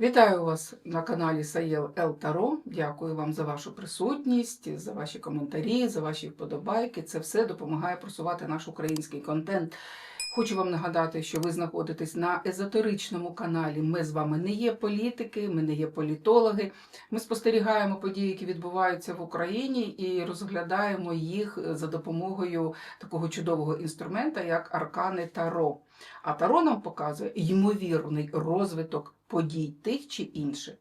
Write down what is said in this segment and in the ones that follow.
Вітаю вас на каналі Саєл Ел Таро. Дякую вам за вашу присутність, за ваші коментарі, за ваші вподобайки. Це все допомагає просувати наш український контент. Хочу вам нагадати, що ви знаходитесь на езотеричному каналі. Ми з вами не є політики, ми не є політологи. Ми спостерігаємо події, які відбуваються в Україні, і розглядаємо їх за допомогою такого чудового інструмента, як аркани Таро. А Таро нам показує ймовірний розвиток подій тих чи інших.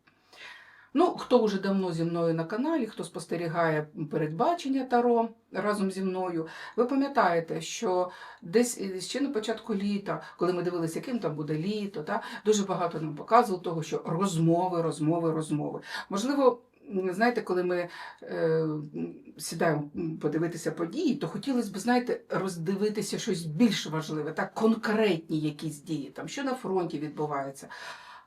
Ну, хто вже давно зі мною на каналі, хто спостерігає передбачення Таро разом зі мною, ви пам'ятаєте, що десь е, ще на початку літа, коли ми дивилися, яким там буде літо, та, дуже багато нам показувало того, що розмови, розмови, розмови. Можливо, знаєте, коли ми е, сідаємо подивитися події, то хотілося б, знаєте, роздивитися щось більш важливе, так, конкретні якісь дії, там, що на фронті відбувається.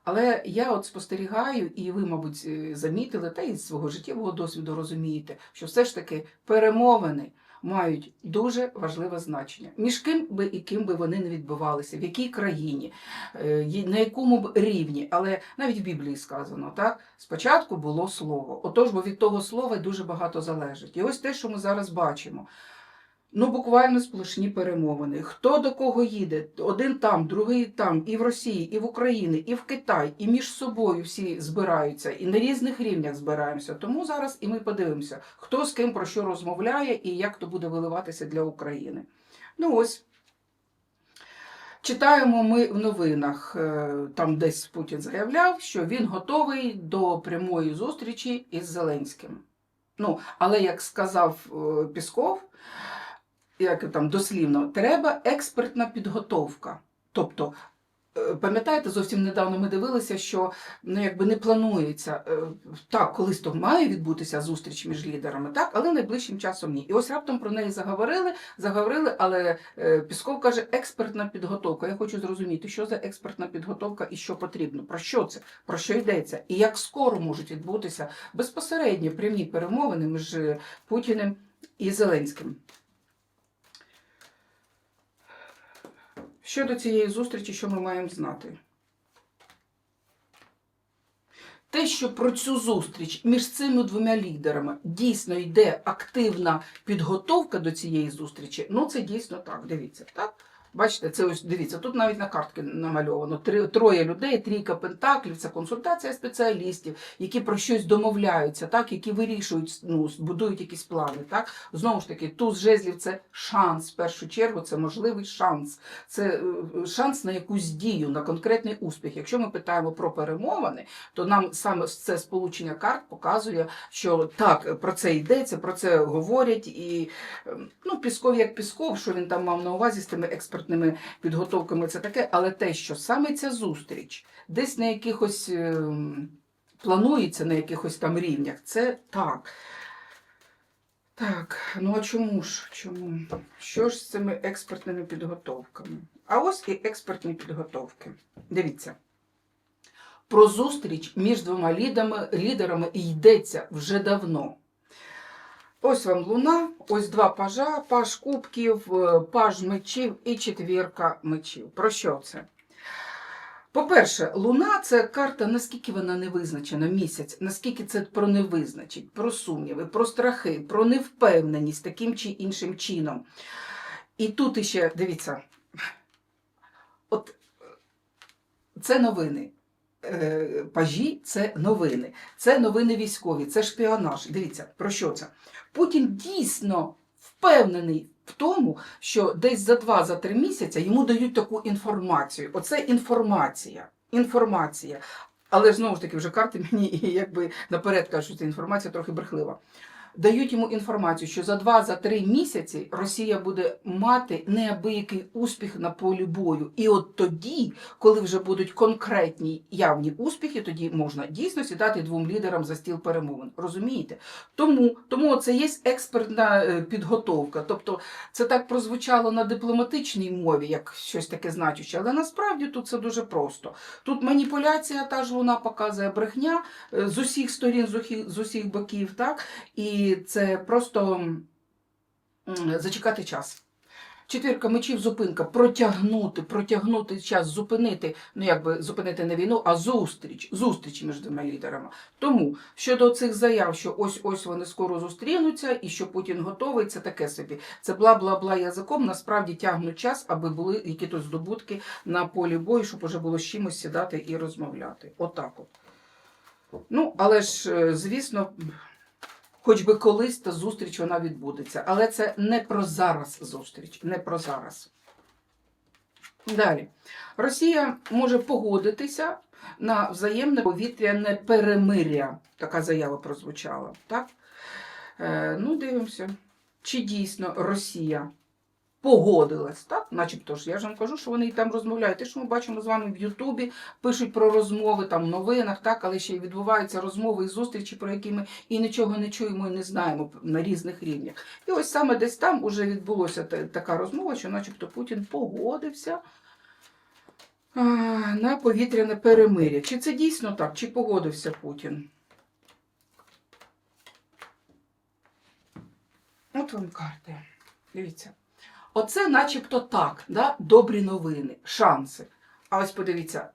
Але я от спостерігаю, і ви, мабуть, е, замітили, та й з свого життєвого досвіду розумієте, що все ж таки перемовини мають дуже важливе значення. Між ким би і ким би вони не відбувалися, в якій країні, е, на якому б рівні. Але навіть в Біблії сказано, так спочатку було слово. Отож, бо від того слова дуже багато залежить. І ось те, що ми зараз бачимо. Ну, буквально сплошні перемовини. Хто до кого їде? Один там, другий там, і в Росії, і в Україні, і в Китай, і між собою всі збираються, і на різних рівнях збираємося. Тому зараз і ми подивимося, хто з ким про що розмовляє і як то буде виливатися для України. Ну ось. Читаємо ми в новинах, е, там десь Путін заявляв, що він готовий до прямої зустрічі із Зеленським. Ну, але як сказав е, Пісков, як там дослівно, треба експертна підготовка. Тобто, е, пам'ятаєте, зовсім недавно ми дивилися, що ну, якби не планується е, так, колись то має відбутися зустріч між лідерами, так, але найближчим часом ні. І ось раптом про неї заговорили, заговорили, але е, Пісков каже, експертна підготовка. Я хочу зрозуміти, що за експертна підготовка і що потрібно, про що це, про що йдеться, і як скоро можуть відбутися безпосередньо прямі перемовини між Путіним і Зеленським. Щодо цієї зустрічі, що ми маємо знати? Те, що про цю зустріч між цими двома лідерами дійсно йде активна підготовка до цієї зустрічі, ну це дійсно так. Дивіться, так? Бачите, це ось дивіться, тут навіть на картки намальовано Три, троє людей, трійка пентаклів, це консультація спеціалістів, які про щось домовляються, так, які вирішують, ну, будують якісь плани. Так? Знову ж таки, туз жезлів це шанс. В першу чергу це можливий шанс. Це е, шанс на якусь дію, на конкретний успіх. Якщо ми питаємо про перемовини, то нам саме це сполучення карт показує, що так, про це йдеться, про це говорять. І ем, ну, Пісков як Пісков, що він там мав на увазі з тими експертними підготовками, це таке, але те, що саме ця зустріч десь на якихось ем, планується на якихось там рівнях, це так. Так, ну а чому ж? Чому? Що ж з цими експертними підготовками? А ось і експертні підготовки. Дивіться. Про зустріч між двома лідами, лідерами йдеться вже давно. Ось вам луна, ось два пажа, паж кубків, е, паж мечів і четвірка мечів. Про що це? По-перше, луна це карта, наскільки вона не визначена, місяць, наскільки це про невизначить, про сумніви, про страхи, про невпевненість таким чи іншим чином. І тут іще, дивіться, от це новини. Е, Пажі це новини, це новини військові, це шпіонаж. Дивіться, про що це? Путін дійсно впевнений в тому, що десь за два-за три місяці йому дають таку інформацію. Оце інформація. Інформація. Але знову ж таки, вже карти мені якби наперед кажуть, що ця інформація трохи брехлива. Дають йому інформацію, що за два-за три місяці Росія буде мати неабиякий успіх на полі бою. І от тоді, коли вже будуть конкретні явні успіхи, тоді можна дійсно сідати двом лідерам за стіл перемовин. Розумієте? Тому, тому це є експертна е, підготовка. Тобто це так прозвучало на дипломатичній мові, як щось таке значуще, але насправді тут це дуже просто. Тут маніпуляція, та ж вона показує брехня е, з усіх сторін, з усіх боків, так? І це просто зачекати час. Четвірка мечів зупинка, протягнути, протягнути час, зупинити, ну якби зупинити не війну, а зустріч, зустріч між двома лідерами. Тому щодо цих заяв, що ось ось вони скоро зустрінуться, і що Путін готовий, це таке собі. Це бла бла бла язиком. Насправді тягнуть час, аби були якісь здобутки на полі бою, щоб уже було з чимось сідати і розмовляти. Отак от. Ну, але ж, е, звісно, хоч би колись та зустріч вона відбудеться. Але це не про зараз зустріч, не про зараз. Далі. Росія може погодитися на взаємне повітряне перемиря. Така заява прозвучала. Так? Е, ну, дивимося, чи дійсно Росія погодилась, так? Начебто ж, я ж вам кажу, що вони і там розмовляють. Те, що ми бачимо з вами в Ютубі, пишуть про розмови там в новинах, так, але ще й відбуваються розмови і зустрічі, про які ми і нічого не чуємо і не знаємо на різних рівнях. І ось саме десь там уже відбулося така розмова, що начебто Путін погодився на повітряне перемир'я. Чи це дійсно так? Чи погодився Путін? От вам карти. Дивіться. Оце начебто так, да? добрі новини, шанси. А ось подивіться,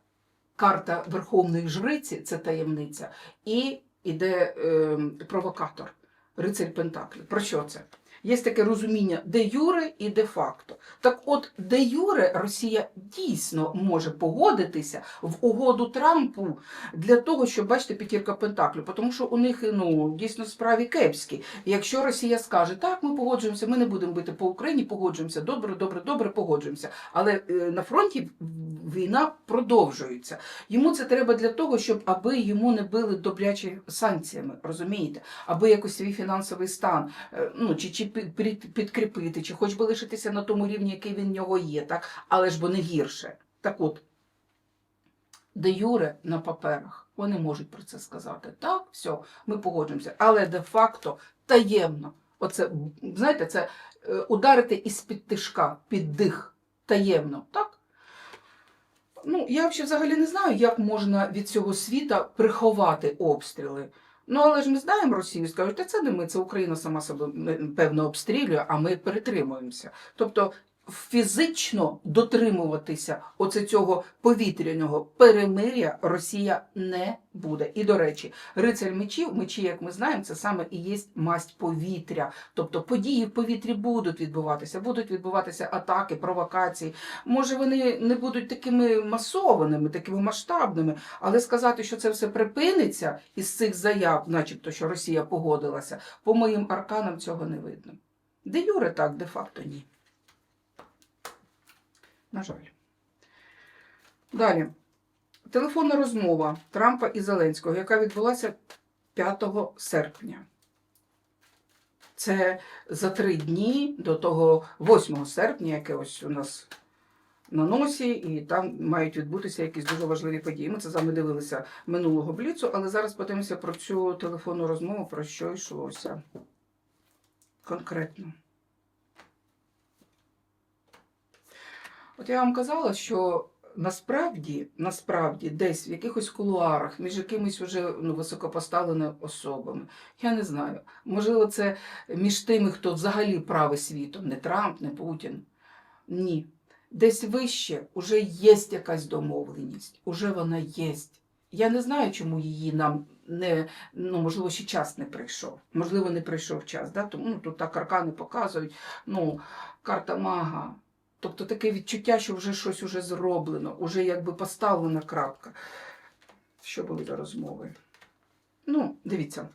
карта Верховної Жриці це таємниця, і іде е, провокатор, рицарь Пентаклі. Про що це? Є таке розуміння де юре і де факто. Так от, де юре Росія дійсно може погодитися в угоду Трампу для того, щоб бачите п'ятірка Пентаклю, тому що у них ну дійсно справі кепські. Якщо Росія скаже, так, ми погоджуємося, ми не будемо бити по Україні, погоджуємося, добре, добре, добре, погоджуємося. Але е, на фронті війна продовжується. Йому це треба для того, щоб аби йому не били добряче санкціями, розумієте, аби якось свій фінансовий стан, е, ну чи, чи підкріпити, чи хоч би лишитися на тому рівні, який він в нього є, так, але ж бо не гірше. Так от, де юре на паперах, вони можуть про це сказати. Так, все, ми погоджуємося. Але де-факто таємно. Оце, знаєте, це е, ударити із-під тишка, під дих, таємно, так? Ну, я взагалі взагалі не знаю, як можна від цього світа приховати обстріли. Ну, але ж ми знаємо Росію, скажуть, та це не ми, це Україна сама себе певно обстрілює, а ми перетримуємося. Тобто фізично дотримуватися оце цього повітряного перемиря Росія не буде. І до речі, рицарь мечів, мечі, як ми знаємо, це саме і є масть повітря. Тобто події в повітрі будуть відбуватися, будуть відбуватися атаки, провокації. Може, вони не будуть такими масованими, такими масштабними, але сказати, що це все припиниться із цих заяв, начебто, що Росія погодилася, по моїм арканам цього не видно. Де Юре так, де факто ні. На жаль. Далі. Телефонна розмова Трампа і Зеленського, яка відбулася 5 серпня. Це за три дні до того 8 серпня, яке ось у нас на носі, і там мають відбутися якісь дуже важливі події. Ми це з вами дивилися минулого бліцу, але зараз подивимося про цю телефонну розмову, про що йшлося конкретно. От я вам казала, що насправді, насправді, десь в якихось кулуарах, між якимись уже ну, високопоставленими особами, я не знаю. Можливо, це між тими, хто взагалі править світом, не Трамп, не Путін. Ні. Десь вище вже є якась домовленість, уже вона є. Я не знаю, чому її нам не, ну, можливо, ще час не прийшов. Можливо, не прийшов час. Да? Тому ну, тут так аркани показують. Ну, карта мага. Тобто таке відчуття, що вже щось уже зроблено, уже якби поставлена крапка. Що були за розмови? Ну, дивіться.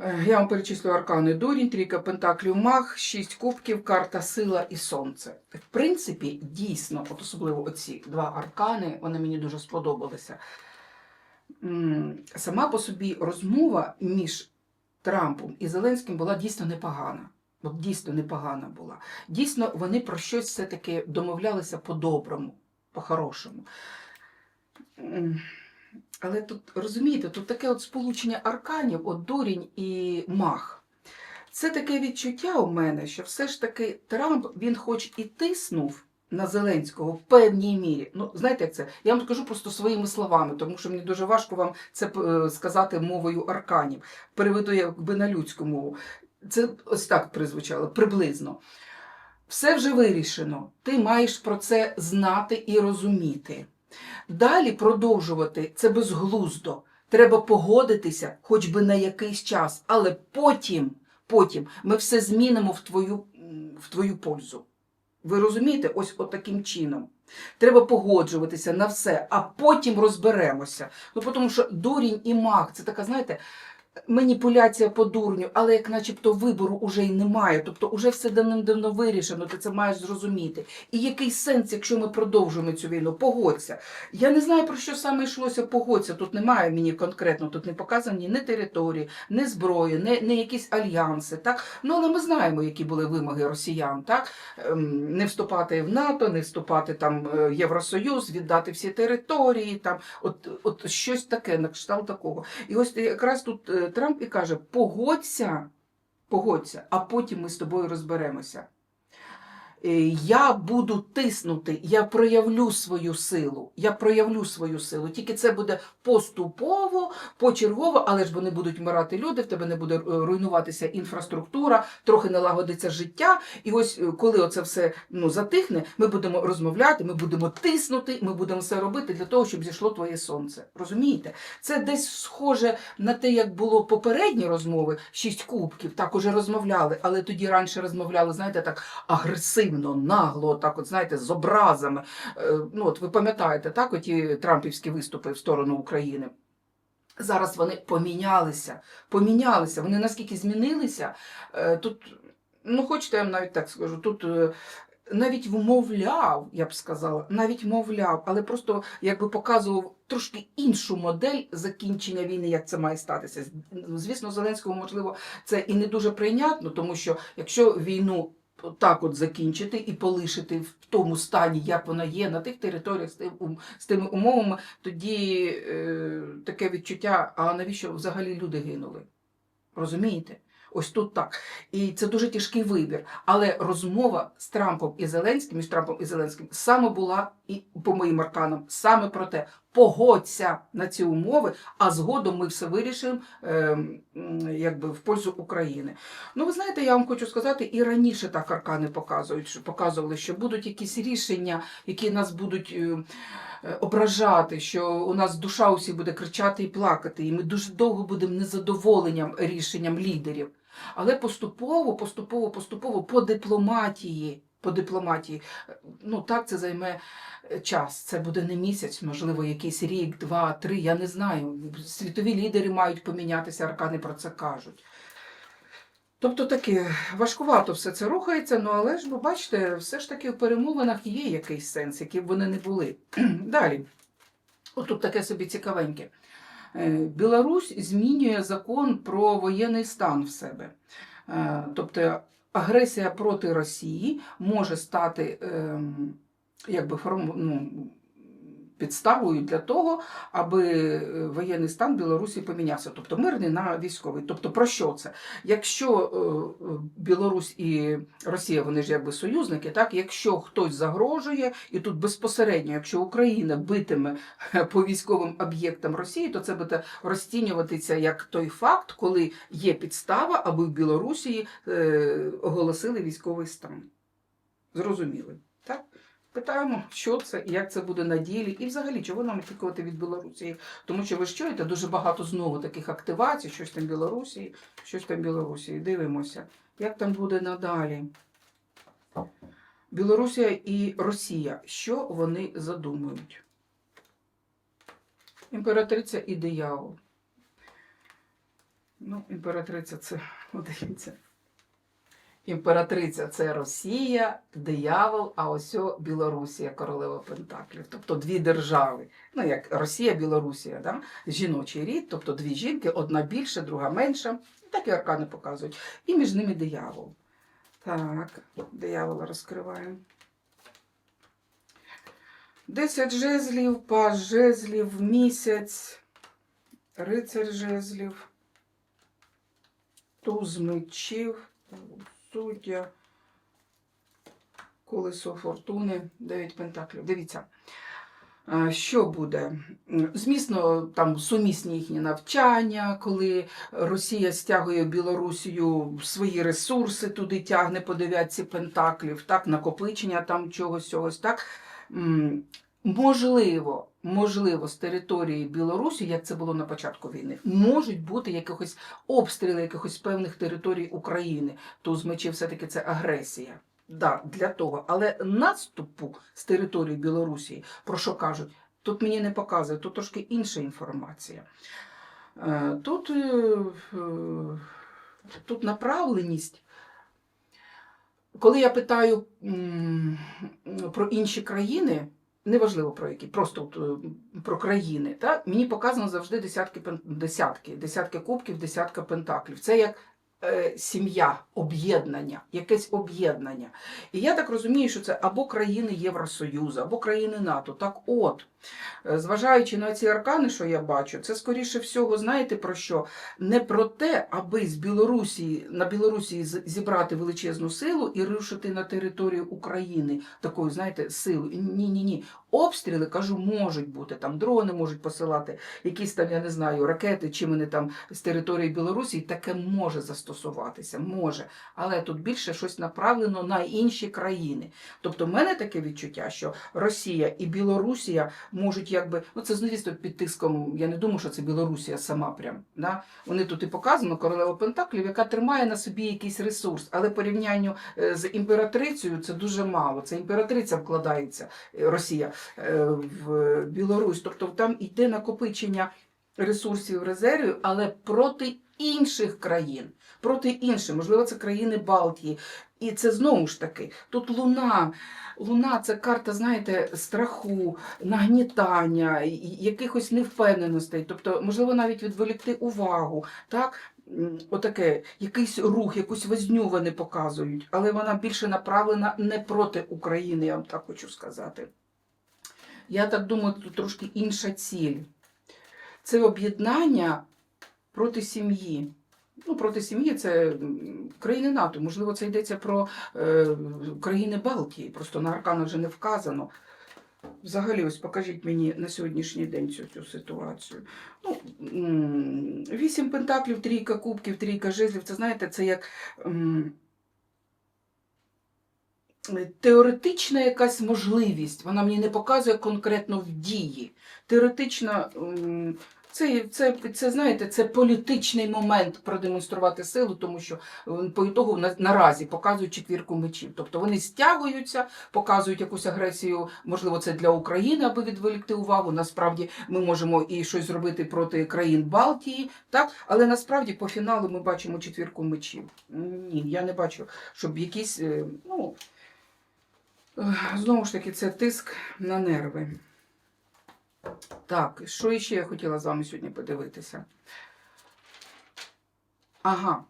Е, Я вам перечислю аркани дурінь, трійка пентаклів маг, шість кубків, карта сила і сонце. В принципі, дійсно, от особливо оці два аркани, вони мені дуже сподобалися. Сама по собі розмова між Трампом і Зеленським була дійсно непогана. От дійсно непогана була. Дійсно, вони про щось все-таки домовлялися по-доброму, по-хорошому. Але тут, розумієте, тут таке от сполучення арканів, от дурінь і мах. Це таке відчуття у мене, що все ж таки Трамп, він хоч і тиснув на Зеленського в певній мірі. Ну, знаєте, як це? Я вам скажу просто своїми словами, тому що мені дуже важко вам це е, сказати мовою арканів. Переведу якби на людську мову. Це ось так призвучало, приблизно. Все вже вирішено. Ти маєш про це знати і розуміти. Далі продовжувати це безглуздо. Треба погодитися хоч би на якийсь час, але потім, потім ми все змінимо в твою, в твою пользу. Ви розумієте, ось от таким чином. Треба погоджуватися на все, а потім розберемося. Ну, тому що дурінь і маг це така, знаєте, маніпуляція по дурню, але як начебто вибору уже й немає. Тобто уже все давним-давно вирішено, ти це маєш зрозуміти. І який сенс, якщо ми продовжуємо цю війну? Погодься. Я не знаю, про що саме йшлося погодься. Тут немає мені конкретно, тут не показані ні території, ні зброї, ні, ні якісь альянси. Так? Ну, але ми знаємо, які були вимоги росіян. Так? Ем, Не вступати в НАТО, не вступати там е, в Євросоюз, віддати всі території, там, от, от щось таке, на кшталт такого. І ось якраз тут е, Трамп і каже: погодься, погодься, а потім ми з тобою розберемося. Е, Я буду тиснути, я проявлю свою силу. Я проявлю свою силу. Тільки це буде поступово, почергово, але ж вони будуть вмирати люди, в тебе не буде е, руйнуватися інфраструктура, трохи налагодиться життя. І ось е, коли оце все ну, затихне, ми будемо розмовляти, ми будемо тиснути, ми будемо все робити для того, щоб зійшло твоє сонце. Розумієте? Це десь схоже на те, як було попередні розмови, шість кубків, так уже розмовляли, але тоді раніше розмовляли, знаєте, так агресивно, нагло, так от знаєте, з образами. Е, Ну, от ви пам'ятаєте, так, оті трампівські виступи в сторону України. Зараз вони помінялися, помінялися. Вони наскільки змінилися. Е, Тут, ну хочете, я вам навіть так скажу, тут е, навіть вмовляв, я б сказала, навіть мовляв, але просто якби показував трошки іншу модель закінчення війни, як це має статися. Звісно, Зеленському, можливо, це і не дуже прийнятно, тому що якщо війну так от закінчити і полишити в тому стані, як вона є, на тих територіях з, тими умовами, тоді е, таке відчуття, а навіщо взагалі люди гинули? Розумієте? Ось тут так. І це дуже тяжкий вибір. Але розмова з Трампом і Зеленським, між Трампом і Зеленським, саме була, і по моїм арканам, саме про те, погодься на ці умови, а згодом ми все вирішимо м, якби в пользу України. Ну, ви знаєте, я вам хочу сказати, і раніше так аркани показують, що показували, що будуть якісь рішення, які нас будуть. е, е, Ображати, що у нас душа усі буде кричати і плакати, і ми дуже довго будемо незадоволенням рішенням лідерів. Але поступово, поступово, поступово по дипломатії, по дипломатії, е, ну так це займе е, час. Це буде не місяць, можливо, якийсь рік, два, три. Я не знаю. Світові лідери мають помінятися, аркани про це кажуть. Тобто таке важкувато все це рухається, ну але ж ви бачите, все ж таки в перемовинах є якийсь сенс, який б вони не були. Далі, отут таке собі цікавеньке. Е, Білорусь змінює закон про воєнний стан в себе. Е, Тобто агресія проти Росії може стати ем, якби ну, підставою для того, аби е, воєнний стан Білорусі помінявся, тобто мирний на військовий. Тобто про що це? Якщо е, е, Білорусь і Росія, вони ж якби союзники, так якщо хтось загрожує, і тут безпосередньо, якщо Україна битиме по військовим об'єктам Росії, то це буде розцінюватися як той факт, коли є підстава, аби в Білорусі оголосили військовий стан. Зрозуміли? Питаємо, що це і як це буде на ділі, і взагалі чого нам очікувати від Білорусі. Тому що ви ж чуєте дуже багато знову таких активацій, щось там Білорусі, щось там Білорусі. Дивимося, як там буде надалі. Білорусія і Росія. Що вони задумують? Імператриця і диявол. Ну, імператриця це, дивіться. Імператриця це Росія, диявол, а ось Білорусія, королева Пентаклів. Тобто дві держави. Ну, як Росія, Білорусія, да? жіночий рід, тобто дві жінки, одна більша, друга менша. Такі аркани показують. І між ними диявол. Так, диявола розкриваємо. Десять жезлів, паж жезлів, місяць, рицар жезлів, туз мечів, суддя, колесо фортуни, дев'ять пентаклів. Дивіться. Е, Що буде? Звісно, там сумісні їхні навчання, коли Росія стягує Білорусію свої ресурси, туди тягне по дев'ятці пентаклів, так, накопичення там чогось, так. Можливо, можливо, з території Білорусі, як це було на початку війни, можуть бути якихось обстріли якихось певних територій України. Туз мечів все-таки це агресія. Да, для того. Але наступу з території Білорусі, про що кажуть, тут мені не показує, тут трошки інша інформація. Е, Тут, е, тут направленість. Коли я питаю про інші країни, неважливо про які, просто е, про країни, так, мені показано завжди десятки, десятки, десятки кубків, десятка пентаклів. Це як е, сім'я, об'єднання, якесь об'єднання. І я так розумію, що це або країни Євросоюзу, або країни НАТО. Так от, зважаючи на ці аркани, що я бачу, це скоріше всього, знаєте про що? Не про те, аби з Білорусі на Білорусі зібрати величезну силу і рушити на територію України такою, знаєте, силою. Ні, ні, ні. Обстріли, кажу, можуть бути. Там дрони можуть посилати, якісь там, я не знаю, ракети, чи вони там з території Білорусі, таке може застосуватися, може. Але тут більше щось направлено на інші країни. Тобто, в мене таке відчуття, що Росія і Білорусія можуть якби, ну це звісно під тиском. Я не думаю, що це Білорусія сама прям. Да? Вони тут і показано королева Пентаклів, яка тримає на собі якийсь ресурс, але порівнянню е, з імператрицею це дуже мало. Це імператриця вкладається е, Росія е, в Білорусь. Тобто там йде накопичення ресурсів резервів, але проти інших країн, проти інших, можливо, це країни Балтії. І це знову ж таки, тут луна. Луна це карта, знаєте, страху, нагнітання, якихось невпевненостей. Тобто, можливо, навіть відволікти увагу. Так? Отаке, якийсь рух, якусь возню вони показують, але вона більше направлена не проти України, я вам так хочу сказати. Я так думаю, тут трошки інша ціль. Це об'єднання проти сім'ї. Ну, проти сім'ї це країни НАТО. Можливо, це йдеться про е, країни Балтії. Просто на арканах вже не вказано. Взагалі, ось покажіть мені на сьогоднішній день цю, цю ситуацію. Ну, вісім пентаклів, трійка кубків, трійка жезлів. Це знаєте, це як. Теоретична якась можливість, вона мені не показує конкретно в дії. Теоретична, це, це, це, знаєте, це політичний момент продемонструвати силу, тому що е, по ітогу на- наразі показують четвірку мечів. Тобто вони стягуються, показують якусь агресію, можливо, це для України, аби відволікти увагу. Насправді ми можемо і щось зробити проти країн Балтії, так? але насправді по фіналу ми бачимо четвірку мечів. Ні, я не бачу, щоб якісь. е, Ну, Знову ж таки, це тиск на нерви. Так, що ще я хотіла з вами сьогодні подивитися? Ага.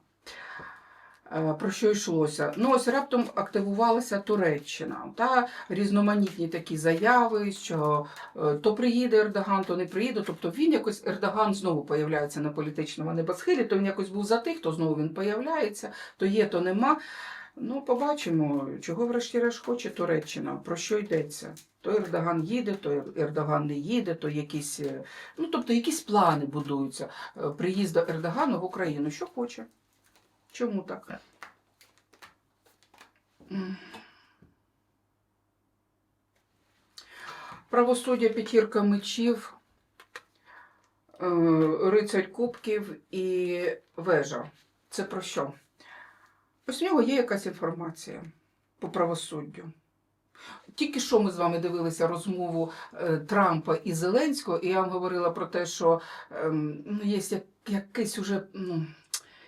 Е, Про що йшлося? Ну, ось раптом активувалася Туреччина та різноманітні такі заяви, що е, то приїде Ердоган, то не приїде. Тобто він якось Ердоган знову появляється на політичному небосхилі, то він якось був затих, то знову він появляється, то є, то нема. Ну, побачимо, чого врешті-решт хоче Туреччина, про що йдеться. То Ердоган їде, то Ердоган не їде, то якісь, е, ну, тобто якісь плани будуються е, приїзду Ердогану в Україну. Що хоче? Чому так? Правосуддя п'ятірка мечів, е, рицарь кубків і вежа. Це про що? Ось в нього є якась інформація по правосуддю. Тільки що ми з вами дивилися розмову е, Трампа і Зеленського, і я вам говорила про те, що ем, ну, є якийсь уже, ну,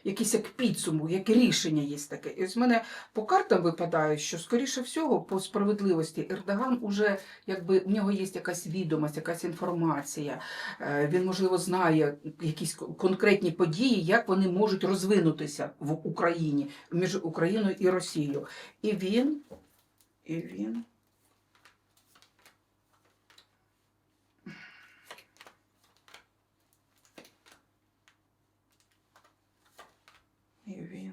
якийсь як підсумок, як рішення є таке. І ось мене по картам випадає, що, скоріше всього, по справедливості Ердоган уже, якби в нього є якась відомість, якась інформація. Е, Він, можливо, знає якісь конкретні події, як вони можуть розвинутися в Україні між Україною і Росією. І він, і він. І він. М, е,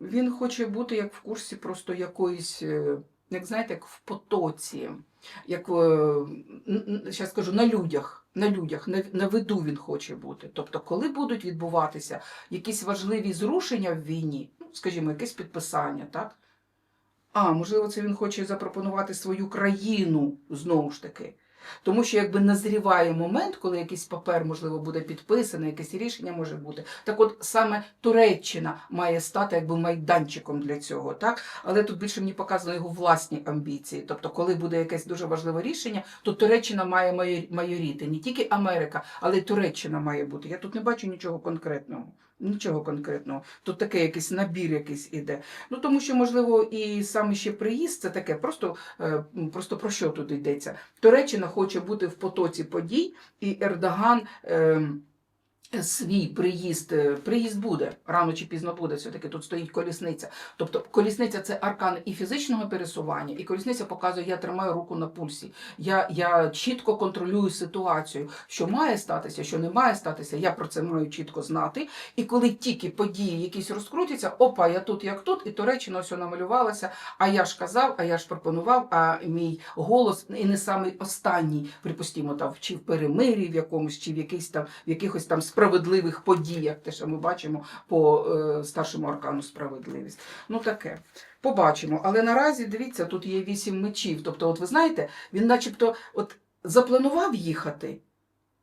Він хоче бути як в курсі просто якоїсь е, як знаєте, як в потоці, як зараз скажу, на людях. На людях, на виду він хоче бути. Тобто, коли будуть відбуватися якісь важливі зрушення в війні, ну, скажімо, якесь підписання, так? А, можливо, це він хоче запропонувати свою країну знову ж таки. Тому що якби назріває момент, коли якийсь папер, можливо, буде підписаний, якесь рішення може бути. Так от саме Туреччина має стати якби майданчиком для цього, так? Але тут більше мені показано його власні амбіції. Тобто, коли буде якесь дуже важливе рішення, то Туреччина має майоріти. Не тільки Америка, але й Туреччина має бути. Я тут не бачу нічого конкретного. Нічого конкретного. Тут такий якийсь набір якийсь іде. Ну тому що, можливо, і саме ще приїзд це таке, просто, е, просто про що тут йдеться? Туреччина хоче бути в потоці подій, і Ердоган. Е, Свій приїзд, е, приїзд буде, рано чи пізно буде, все-таки тут стоїть колісниця. Тобто колісниця це аркан і фізичного пересування, і колісниця показує, я тримаю руку на пульсі. Я, я чітко контролюю ситуацію, що має статися, що не має статися. Я про це маю чітко знати. І коли тільки події якісь розкрутяться, опа, я тут, як тут, і Туреччина все намалювалася. А я ж казав, а я ж пропонував, а мій голос і не самий останній, припустімо, там чи в перемир'ї в якомусь, чи в якихось там в якихось там справедливих подіях, те, що ми бачимо по е, старшому аркану справедливість. Ну таке. Побачимо. Але наразі дивіться, тут є вісім мечів. Тобто, от ви знаєте, він начебто от запланував їхати.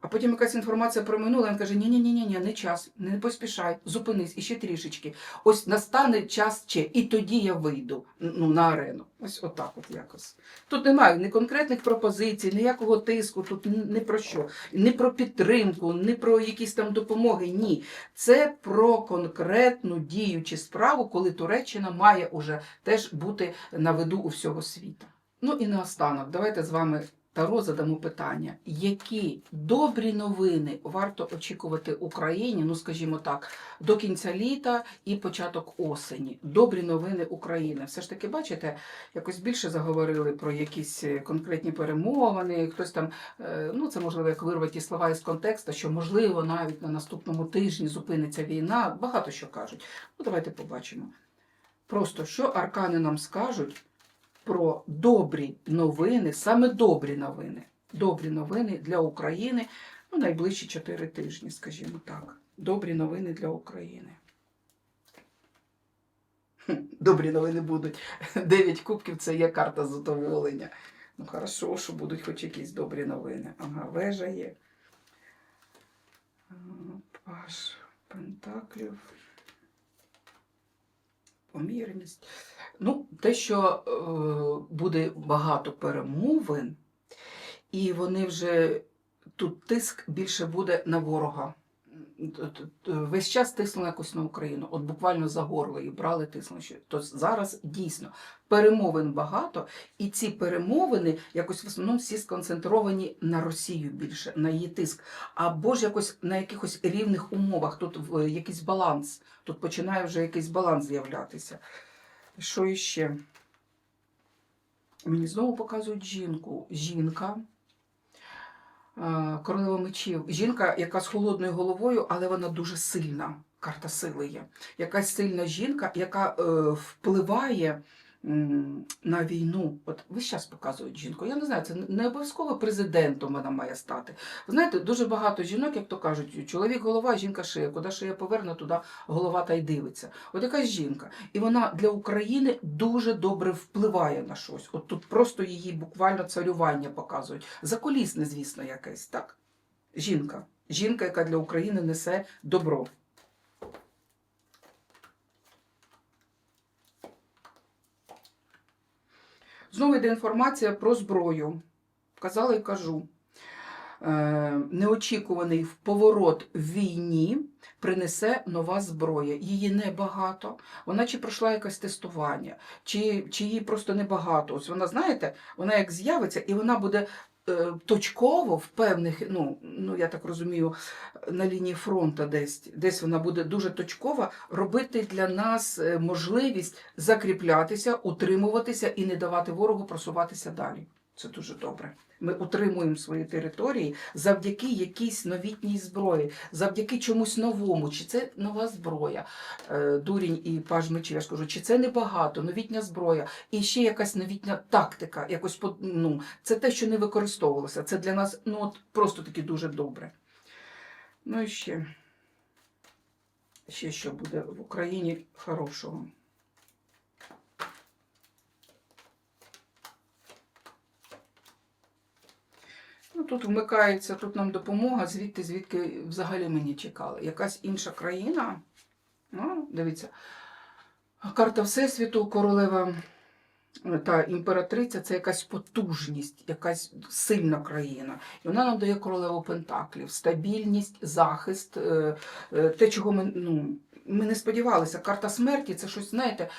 А потім якась інформація про минуле, він каже: ні ні ні не час, не поспішай, зупинись іще трішечки. Ось настане час ще, і тоді я вийду ну, на арену. Ось отак, от якось. Тут немає ні конкретних пропозицій, ніякого тиску, тут ні про що, ні про підтримку, ні про якісь там допомоги. Ні. Це про конкретну діючу справу, коли Туреччина має уже теж бути на виду у всього світу. Ну і наостанок, давайте з вами Таро задамо питання, які добрі новини варто очікувати Україні, ну скажімо так, до кінця літа і початок осені. Добрі новини України. Все ж таки, бачите, якось більше заговорили про якісь е, конкретні перемовини. Хтось там, е, ну це можливо, як вирваті слова із контексту, що можливо навіть на наступному тижні зупиниться війна. Багато що кажуть. Ну давайте побачимо. Просто що аркани нам скажуть про добрі новини, саме добрі новини. Добрі новини для України ну, найближчі 4 тижні, скажімо так. Добрі новини для України. Добрі новини будуть. Дев'ять кубків це є карта задоволення. Ну, хорошо, що будуть хоч якісь добрі новини. Ага, вежа є. Паш Пентаклів. Помірність. Ну, те, що е, буде багато перемовин, і вони вже тут тиск більше буде на ворога. Весь час тиснули якось на Україну, от буквально за горло і брали тиснули. То зараз дійсно перемовин багато, і ці перемовини якось в основному всі сконцентровані на Росію більше, на її тиск, або ж якось на якихось рівних умовах. Тут якийсь баланс, тут починає вже якийсь баланс з'являтися. Що іще? Мені знову показують жінку. Жінка, е, королева мечів. Жінка, яка з холодною головою, але вона дуже сильна. Карта сили є. Якась сильна жінка, яка е, впливає на війну. От ви зараз показують жінку. Я не знаю, це не обов'язково президентом вона має стати. Ви знаєте, дуже багато жінок, як то кажуть, чоловік голова, жінка шия. Куди шия поверне, туди голова та й дивиться. От якась жінка. І вона для України дуже добре впливає на щось. От тут просто її буквально царювання показують. Заколісне, звісно, якесь, так? Жінка. Жінка, яка для України несе добро. Знову йде інформація про зброю. Казала і кажу. Е, Неочікуваний поворот в війні принесе нова зброя. Її небагато. Вона чи пройшла якесь тестування, чи, чи її просто небагато. Ось вона, знаєте, вона як з'явиться, і вона буде е, точково в певних, ну, ну я так розумію, на лінії фронту десь, десь вона буде дуже точкова, робити для нас е, можливість закріплятися, утримуватися і не давати ворогу просуватися далі. Це дуже добре. Ми утримуємо свої території завдяки якійсь новітній зброї, завдяки чомусь новому. Чи це нова зброя, е, дурінь і паж мечів, я ж кажу, чи це небагато, новітня зброя, і ще якась новітня тактика, якось ну, це те, що не використовувалося. Це для нас ну, от, просто таки дуже добре. Ну і ще, ще що буде в Україні хорошого. Тут вмикається, тут нам допомога, звідти, звідки взагалі ми не чекали. Якась інша країна. Ну, дивіться. Карта Всесвіту, королева е, та імператриця це якась потужність, якась сильна країна. І вона нам дає королеву Пентаклів, стабільність, захист, е, е, те, чого ми, ну, ми не сподівалися. Карта смерті це щось, знаєте,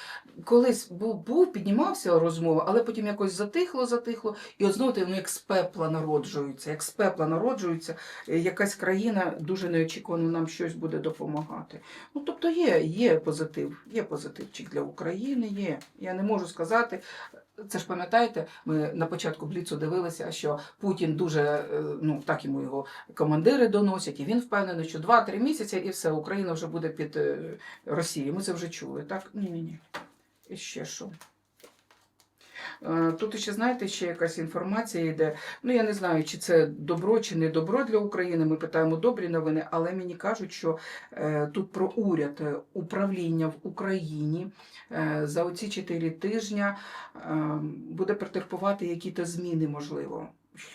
колись був, був піднімався розмова, але потім якось затихло, затихло, і от знову воно як з пепла народжується, як з пепла народжується, е, якась країна дуже неочікувано нам щось буде допомагати. Ну, тобто є, є позитив, є позитивчик для України, є. Я не можу сказати. Це ж пам'ятаєте, ми на початку Бліцу дивилися, що Путін дуже, е, ну так йому його командири доносять, і він впевнений, що 2-3 місяці і все, Україна вже буде під е, Росією. Ми це вже чули, так? Ні, ні, ні. І ще що. Е, Тут ще, знаєте, ще якась інформація йде. Ну, я не знаю, чи це добро, чи не добро для України. Ми питаємо добрі новини, але мені кажуть, що е, тут про уряд, е, управління в Україні за оці 4 тижня буде претерпувати якісь зміни, можливо.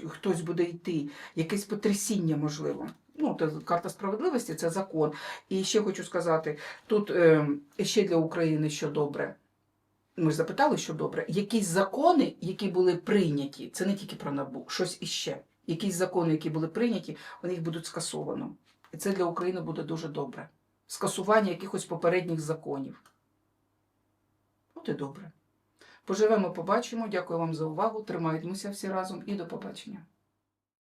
Хтось буде йти, якесь потрясіння, можливо. Ну, то карта справедливості це закон. І ще хочу сказати: тут ще для України що добре. Ми ж запитали, що добре. Якісь закони, які були прийняті, це не тільки про набу, щось іще. Якісь закони, які були прийняті, вони їх будуть скасовано. І це для України буде дуже добре. Скасування якихось попередніх законів. От і добре. Поживемо, побачимо. Дякую вам за увагу. Тримайтеся всі разом і до побачення.